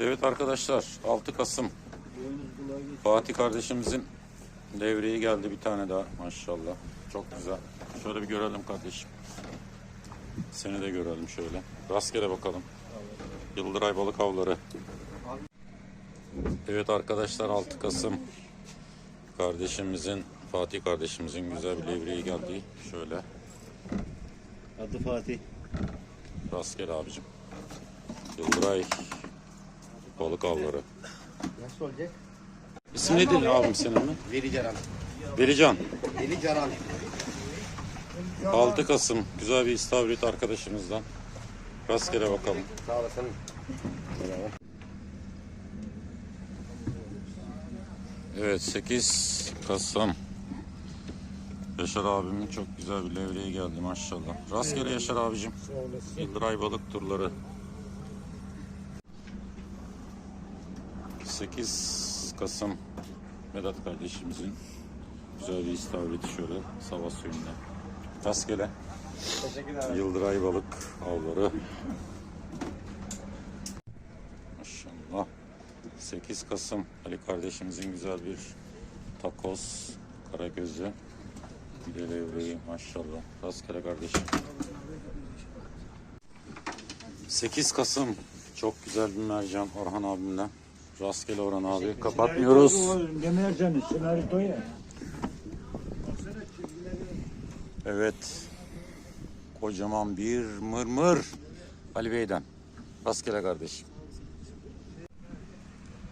Evet arkadaşlar 6 Kasım Fatih kardeşimizin devreyi geldi bir tane daha maşallah. Çok güzel. Şöyle bir görelim kardeşim. Seni de görelim şöyle. Rastgele bakalım. Yıldıray balık avları. Evet arkadaşlar 6 Kasım kardeşimizin Fatih kardeşimizin güzel bir levreği geldi. Şöyle Adı Fatih. rastgele abicim. Yıldıray balık avları. Nasıl olacak? İsim nedir abim senin mi? Veli Caran. Velican. Veli Caran. 6 Kasım güzel bir istavrit arkadaşımızdan. Rastgele bakalım. Sağ olasın. Evet 8 Kasım. Yaşar abimin çok güzel bir levreği geldi maşallah. Rastgele Yaşar abicim. Yıldıray balık turları. 8 Kasım Vedat kardeşimizin güzel bir istavriti şöyle sabah suyunda. Rastgele. Yıldıray balık avları. Maşallah. 8 Kasım Ali kardeşimizin güzel bir takoz karagözü. Levreği maşallah. Rastgele kardeşim. 8 Kasım çok güzel bir mercan Orhan abimle. Rastgele Orhan abi. Kapatmıyoruz. Evet. Kocaman bir mırmır. Ali Bey'den. Rastgele kardeşim.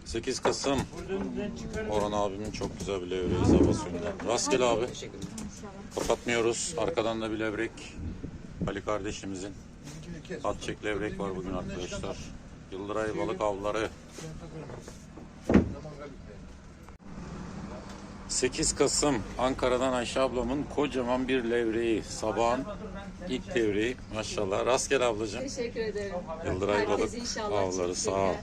8 Kasım. Orhan abimin çok güzel bir levreği sabah suyundan. Rastgele abi. Kapatmıyoruz. Arkadan da bir levrek. Ali kardeşimizin. At çek levrek var bugün arkadaşlar. Yıldıray balık avları. 8 Kasım Ankara'dan Ayşe ablamın kocaman bir levreği. Sabahın ilk levreği. Maşallah. Rastgele ablacığım. Teşekkür ederim. Yıldıray balık inşallah avları sağ ol.